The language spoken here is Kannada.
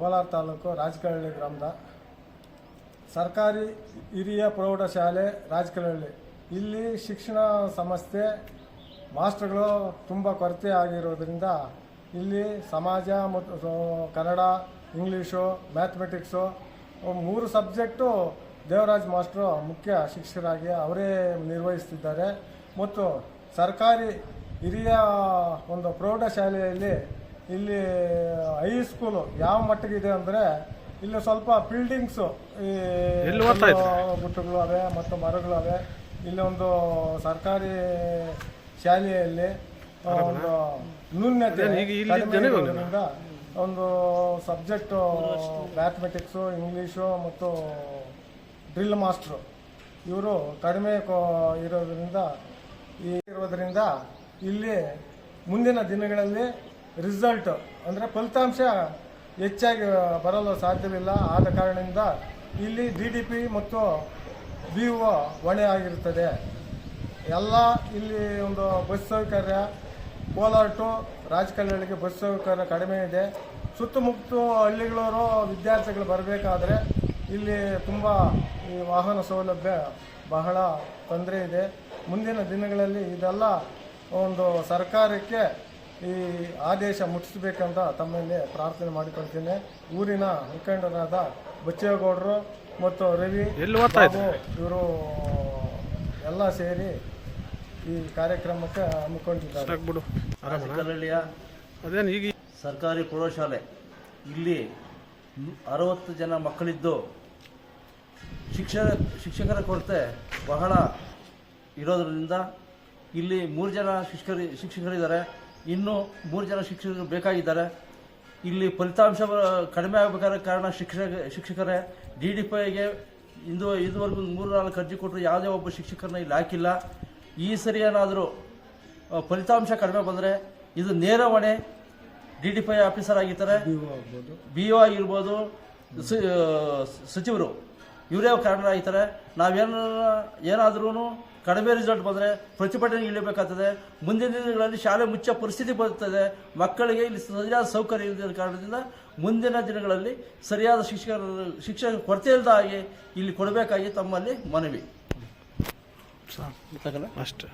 ಕೋಲಾರ ತಾಲೂಕು ರಾಜಕಹಳ್ಳಿ ಗ್ರಾಮದ ಸರ್ಕಾರಿ ಹಿರಿಯ ಪ್ರೌಢಶಾಲೆ ರಾಜಕಹಳ್ಳಿ ಇಲ್ಲಿ ಶಿಕ್ಷಣ ಸಂಸ್ಥೆ ಮಾಸ್ಟರ್ಗಳು ತುಂಬ ಕೊರತೆ ಆಗಿರೋದ್ರಿಂದ ಇಲ್ಲಿ ಸಮಾಜ ಮತ್ತು ಕನ್ನಡ, ಇಂಗ್ಲೀಷು, ಮ್ಯಾಥಮೆಟಿಕ್ಸು ಮೂರು ಸಬ್ಜೆಕ್ಟು ದೇವರಾಜ್ ಮಾಸ್ಟ್ರು ಮುಖ್ಯ ಶಿಕ್ಷಕರಾಗಿ ಅವರೇ ನಿರ್ವಹಿಸ್ತಿದ್ದಾರೆ. ಮತ್ತು ಸರ್ಕಾರಿ ಹಿರಿಯ ಒಂದು ಪ್ರೌಢಶಾಲೆಯಲ್ಲಿ ಇಲ್ಲಿ ಹೈಸ್ಕೂಲು ಯಾವ ಮಟ್ಟಿಗಿದೆ ಅಂದರೆ ಇಲ್ಲಿ ಸ್ವಲ್ಪ ಬಿಲ್ಡಿಂಗ್ಸು ಈ ಗುಟ್ಟುಗಳು ಅವೆ ಮತ್ತು ಮರಗಳು ಅವೆ. ಇಲ್ಲಿ ಒಂದು ಸರ್ಕಾರಿ ಶಾಲೆಯಲ್ಲಿ ಒಂದು ನ್ಯೂನ್ಯತೆ ಒಂದು ಸಬ್ಜೆಕ್ಟು ಮ್ಯಾಥಮೆಟಿಕ್ಸು ಇಂಗ್ಲೀಷು ಮತ್ತು ಡ್ರಿಲ್ ಮಾಸ್ಟ್ರು ಇವರು ಕಡಿಮೆ ಇರೋದ್ರಿಂದ ಈ ಇರೋದ್ರಿಂದ ಇಲ್ಲಿ ಮುಂದಿನ ದಿನಗಳಲ್ಲಿ ರಿಸಲ್ಟ್ ಅಂದರೆ ಫಲಿತಾಂಶ ಹೆಚ್ಚಾಗಿ ಬರಲು ಸಾಧ್ಯವಿಲ್ಲ. ಆದ ಕಾರಣದಿಂದ ಇಲ್ಲಿ ಡಿ ಡಿ ಪಿ ಮತ್ತು ಬಿ ಒ ಹೊಣೆ ಆಗಿರುತ್ತದೆ. ಎಲ್ಲ ಇಲ್ಲಿ ಒಂದು ಬಸ್ ಸೌಕರ್ಯ, ಕೋಲಾರ ಟು ರಾಜಕಲ್ಯಾಣಿಗೆ ಬಸ್ ಸೌಕರ್ಯ ಕಡಿಮೆ ಇದೆ. ಸುತ್ತಮುತ್ತ ಹಳ್ಳಿಗಳವರು ವಿದ್ಯಾರ್ಥಿಗಳು ಬರಬೇಕಾದ್ರೆ ಇಲ್ಲಿ ತುಂಬ ಈ ವಾಹನ ಸೌಲಭ್ಯ ಬಹಳ ತೊಂದರೆ ಇದೆ. ಮುಂದಿನ ದಿನಗಳಲ್ಲಿ ಇದೆಲ್ಲ ಒಂದು ಸರ್ಕಾರಕ್ಕೆ ಈ ಆದೇಶ ಮುಟ್ಟಿಸಬೇಕಂತ ತಮ್ಮಲ್ಲಿ ಪ್ರಾರ್ಥನೆ ಮಾಡಿಕೊಳ್ತೀನಿ. ಊರಿನ ಮುಖಂಡರಾದ ಬಚ್ಚೇಗೌಡರು ಮತ್ತು ರವಿ ಎಲ್ಲಿ ಇವರು ಎಲ್ಲ ಸೇರಿ ಈ ಕಾರ್ಯಕ್ರಮಕ್ಕೆ ಹಮ್ಮಿಕೊಂಡಿದ್ದಾರೆ ಈಗ ಸರ್ಕಾರಿ ಪ್ರೌಢಶಾಲೆ. ಇಲ್ಲಿ ಅರವತ್ತು ಜನ ಮಕ್ಕಳಿದ್ದು ಶಿಕ್ಷಕ ಶಿಕ್ಷಕರ ಕೊರತೆ ಬಹಳ ಇರೋದ್ರಿಂದ ಇಲ್ಲಿ ಮೂರು ಜನ ಶಿಕ್ಷಕರು ಶಿಕ್ಷಕರಿದ್ದಾರೆ. ಇನ್ನೂ ಮೂರು ಜನ ಶಿಕ್ಷಕರು ಬೇಕಾಗಿದ್ದಾರೆ. ಇಲ್ಲಿ ಫಲಿತಾಂಶ ಕಡಿಮೆ ಆಗಬೇಕಾದ ಕಾರಣ ಶಿಕ್ಷಕ ಶಿಕ್ಷಕರೇ ಡಿ ಡಿ ಪೈಗೆ ಇಂದು ಇದುವರೆಗೂ ಮೂರು ನಾಲ್ಕು ಅರ್ಜಿ ಕೊಟ್ಟರು ಯಾವುದೇ ಒಬ್ಬ ಶಿಕ್ಷಕರನ್ನ ಇಲ್ಲಿ ಹಾಕಿಲ್ಲ. ಈ ಸರಿ ಏನಾದರೂ ಫಲಿತಾಂಶ ಕಡಿಮೆ ಬಂದರೆ ಇದು ನೇರ ಹೊಣೆ D D P I officer ಆಗಿರ್ತಾರೆ. ಬಿ ಒ ಆಗಿರ್ಬೋದು. ಸಚಿವರು. ಇವರೇ ಕಾರಣ ಆಗಿರ್ತಾರೆ. ನಾವೇನ ಏನಾದ್ರೂ ಕಡಿಮೆ ರಿಸಲ್ಟ್ ಬಂದರೆ ಪ್ರತಿಭಟನೆಗೆ ಇಳಿಬೇಕಾಗ್ತದೆ. ಮುಂದಿನ ದಿನಗಳಲ್ಲಿ ಶಾಲೆ ಮುಚ್ಚೋ ಪರಿಸ್ಥಿತಿ ಬರುತ್ತದೆ ಮಕ್ಕಳಿಗೆ ಇಲ್ಲಿ ಸರಿಯಾದ ಸೌಕರ್ಯ ಇಲ್ಲದ ಕಾರಣದಿಂದ ಮುಂದಿನ ದಿನಗಳಲ್ಲಿ ಸರಿಯಾದ ಶಿಕ್ಷಕರ ಶಿಕ್ಷಕ ಕೊರತೆ ಇಲ್ಲದ ಹಾಗೆ ಇಲ್ಲಿ ಕೊಡಬೇಕಾಗಿ ತಮ್ಮಲ್ಲಿ ಮನವಿ. ಅಷ್ಟೇ.